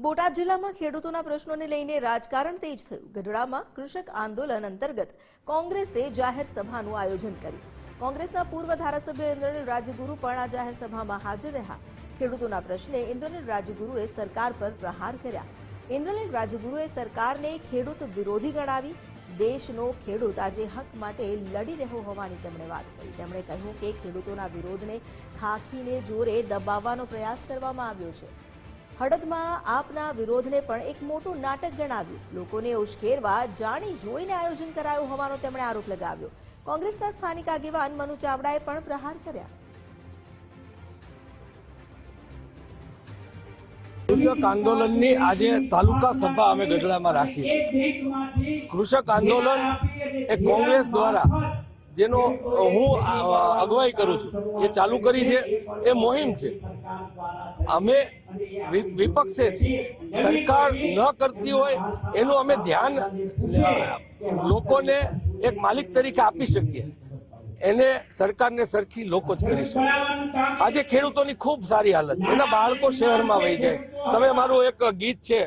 બોટાદ જિલ્લામાં ખેડૂતોના પ્રશ્નોને લઈને રાજકારણ તેજ થયું. ગઢડામાં કૃષક આંદોલન અંતર્ગત કોંગ્રેસે જાહેર સભાનું આયોજન કર્યું. કોંગ્રેસના પૂર્વ ધારાસભ્ય ઇન્દ્રનીલ રાજગુરુ પણ આ જાહેર સભામાં હાજર રહ્યા. ખેડૂતોના પ્રશ્ને ઇન્દ્રનીલ રાજગુરુએ સરકાર પર પ્રહાર કર્યા. ઇન્દ્રનીલ રાજગુરુએ સરકારને ખેડૂત વિરોધી ગણાવી, દેશનો ખેડૂત આજે હક માટે લડી રહ્યો હોવાની તેમણે વાત કરી. તેમણે કહ્યું કે ખેડૂતોના વિરોધને ખાખીને જોરે દબાવવાનો પ્રયાસ કરવામાં આવ્યો છે. હળદમાં આપના વિરોધને પણ એક મોટું નાટક ગણાવ્યું. લોકોને ઉશ્કેરવા જાણી જોઈને આયોજન કરાયું હોવાનો તેમણે આરોપ લગાવ્યો. કોંગ્રેસના સ્થાનિક આગેવાન મનુ ચાવડાએ પણ પ્રહાર કર્યા. કૃષક આંદોલનની આજે તાલુકા સભા અમે ગઢડામાં રાખી કૃષક આંદોલન એ કોંગ્રેસ દ્વારા જેનો હું અગવાઈ કરું છું, એ ચાલુ કરી છે, એ મોહિમ છે. અમે વિપક્ષે સરકાર ન કરતી હોય એનું અમે ધ્યાન લોકોને એક માલિક તરીકે આપી શકીએ. એને સરકારને સરખી લોકો જ કરી શકે. આજે ખેડૂતોની ખૂબ સારી હાલત છે. એના બાળકો શહેરમાં વહી જાય. તમે મારું એક ગીત છે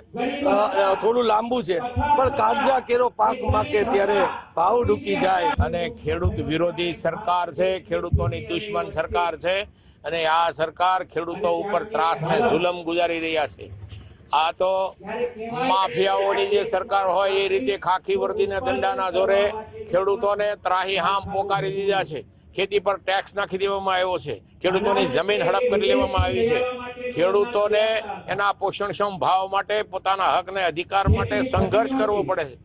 થોડું લાંબુ છે, પણ કાળજા કેરો પાક માકે ત્યારે ભાવ ડૂકી જાય. અને ખેડૂત વિરોધી સરકાર છે, ખેડૂતોની દુશ્મન સરકાર છે. અને આ સરકાર ખેડૂતો ઉપર ત્રાસ ને જુલમ ગુજારી રહ્યા છે. આ તો માફિયાઓની જે સરકાર હોય એ રીતે ખાખી વર્દીને દંડાના જોરે ખેડૂતોને ત્રાહી હામ પોકારી દીધા છે. ખેતી પર ટેક્સ નાખી દેવામાં આવ્યો છે. ખેડૂતોની જમીન હડપ કરી લેવામાં આવી છે. ખેડૂતોને એના પોષણક્ષમ ભાવ માટે પોતાના હક ને અધિકાર માટે સંઘર્ષ કરવો પડે છે.